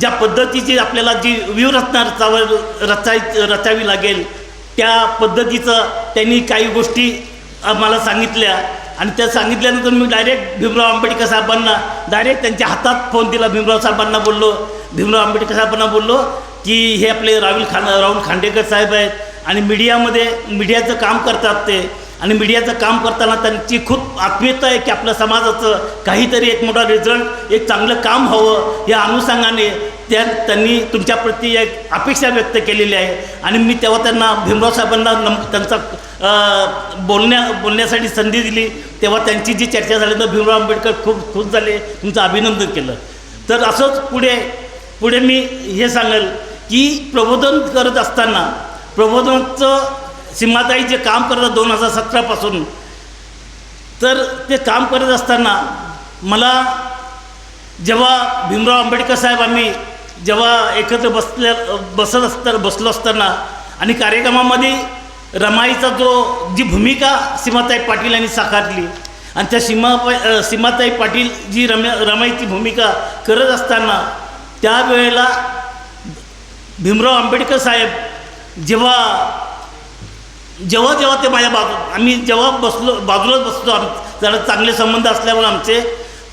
ज्या पद्धतीची आपल्याला जी व्यूहरचना रचाव रचाय रचावी लागेल त्या पद्धतीचं त्यांनी काही गोष्टी मला सांगितल्या. आणि त्या सांगितल्यानंतर मी डायरेक्ट भीमराव आंबेडकर साहेबांना डायरेक्ट त्यांच्या हातात फोन दिला. भीमराव साहेबांना बोललो. भीमराव आंबेडकर साहेबांना बोललो की हे आपले राहुल खान राहुल खांडेकर साहेब आहेत आणि मीडियामध्ये मीडियाचं काम करतात ते. आणि मीडियाचं काम करताना त्यांची खूप आत्मीयता आहे की आपल्या समाजाचं काहीतरी एक मोठा रिझल्ट एक चांगलं काम हवं या अनुषंगाने त्या त्यांनी तुमच्याप्रती एक अपेक्षा व्यक्त केलेली आहे. आणि मी तेव्हा त्यांना भीमराव साहेबांना नम त्यांचा बोलण्या बोलण्यासाठी संधी दिली. तेव्हा त्यांची जी चर्चा झाली तर भीमराव आंबेडकर खूप खुश झाले तुमचं अभिनंदन केलं. तर असंच पुढे पुढे मी हे सांगेल की प्रबोधन करत असताना प्रबोधनाचं सीमाताई जे काम करतात दोन हजार सतरापासून तर ते काम करत असताना मला जेव्हा भीमराव आंबेडकर साहेब आम्ही जेव्हा एकत्र बसल्या बसत असताना बसलो असताना आणि कार्यक्रमामध्ये रमाईचा जो जी भूमिका सीमाताई पाटील यांनी साकारली आणि त्या सीमा सीमाताई पाटील जी रम्या रमाईची भूमिका करत असताना त्यावेळेला भीमराव आंबेडकर साहेब जेव्हा जेव्हा जेव्हा ते माझ्या बाजू आम्ही जेव्हा बसलो बाजूलाच बसलो आम जरा चांगले संबंध असल्यामुळे आमचे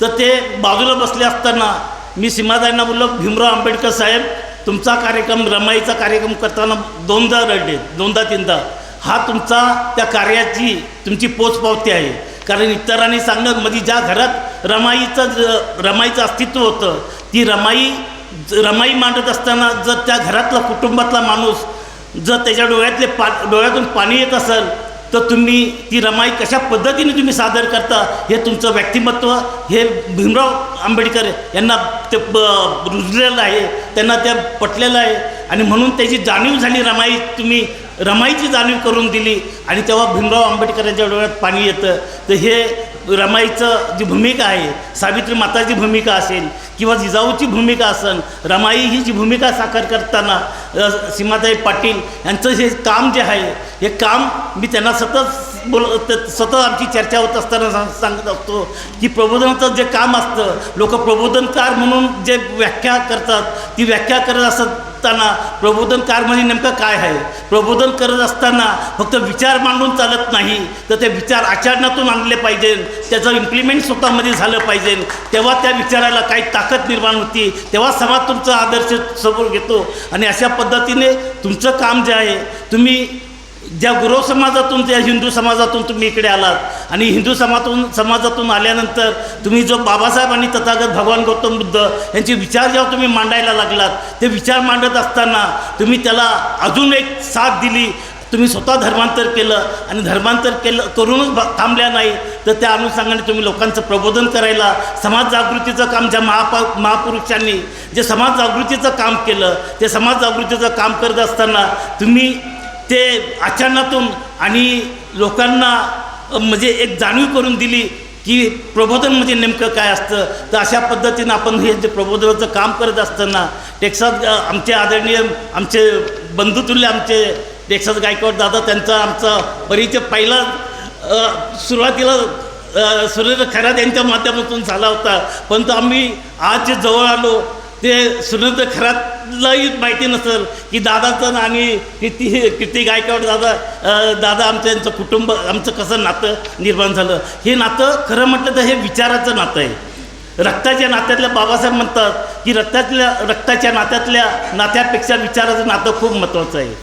तर ते बाजूला बसले असताना मी सीमाताईंना बोललो भीमराव आंबेडकर साहेब तुमचा कार्यक्रम रमाईचा कार्यक्रम करताना दोनदा रडले दोनदा तीनदा. हा तुमचा त्या कार्याची तुमची पोचपावती आहे. कारण इतरांनी सांगणं म्हणजे ज्या घरात रमाईचं ज- रमाईचं अस्तित्व होतं ती रमाई रमाई मांडत असताना जर त्या घरातला कुटुंबातला माणूस जर त्याच्या डोळ्यातले पा डोळ्यातून पाणी येत असेल तर तुम्ही ती रमाई कशा पद्धतीने तुम्ही सादर करता हे तुमचं व्यक्तिमत्व हे भीमराव आंबेडकर यांना ते ब- रुजलेलं आहे त्यांना त्या पटलेलं आहे. आणि म्हणून त्याची जाणीव झाली रमाई तुम्ही रमाईची जाणीव करून दिली. आणि तेव्हा भीमराव आंबेडकरांच्या डोळ्यात पाणी येतं. तर हे रमाईचं जी भूमिका आहे सावित्री माताची भूमिका असेल किंवा जिजाऊची भूमिका असेल रमाई ही जी भूमिका साकार करताना सीमाताई पाटील यांचं हे काम जे आहे हे काम मी त्यांना सतत बोल सतत आमची चर्चा होत असताना सांगत असतो की प्रबोधनाचं जे काम असतं लोक प्रबोधनकार म्हणून जे व्याख्या करतात ती व्याख्या करत असत असताना प्रबोधनकार म्हणजे नेमकं काय आहे? प्रबोधन करत असताना फक्त विचार मांडून चालत नाही तर ते विचार आचरणातून आणले पाहिजे त्याचं इम्प्लिमेंट स्वतःमध्ये झालं पाहिजे. तेव्हा त्या विचाराला काही ताकद निर्माण होती. तेव्हा समाज तुमचा आदर्श समोर घेतो. आणि अशा पद्धतीने तुमचं काम जे आहे तुम्ही ज्या गुरव समाजातून त्या हिंदू समाजातून तुम्ही इकडे आलात आणि हिंदू समाजातून समाजातून आल्यानंतर तुम्ही जो बाबासाहेब आणि तथागत भगवान गौतम बुद्ध यांचे विचार जेव्हा तुम्ही मांडायला लागलात ते विचार मांडत असताना तुम्ही त्याला अजून एक साथ दिली. तुम्ही स्वतः धर्मांतर केलं आणि धर्मांतर केलं करूनच थांबल्या नाही. तर त्या अनुषंगाने तुम्ही लोकांचं प्रबोधन करायला समाज जागृतीचं काम ज्या महापा महापुरुषांनी जे समाज जागृतीचं काम केलं ते समाज जागृतीचं काम करत असताना तुम्ही ते आचरणातून आणि लोकांना म्हणजे एक जाणीव करून दिली की प्रबोधन म्हणजे नेमकं काय असतं? तर अशा पद्धतीनं आपण हे जे प्रबोधनाचं काम करत असताना टेक्सास आमचे आदरणीय आमचे बंधुतुल्य आमचे टेक्सास गायकवाड दादा त्यांचा आमचा परिचय पहिला सुरुवातीला सुरेंद्र खरात यांच्या माध्यमातून झाला होता. परंतु आम्ही आज जे जवळ आलो ते सुनंद खरातलाही माहिती नसेल की दादाचं आणि किती किती गायकावर दादा दादा आमचं यांचं कुटुंब आमचं कसं नातं निर्माण झालं? हे नातं खरं म्हटलं तर हे विचाराचं नातं आहे. रक्ताच्या नात्यातल्या बाबासाहेब म्हणतात की रक्तातल्या रक्ताच्या नात्यातल्या नात्यापेक्षा विचाराचं नातं खूप महत्त्वाचं आहे.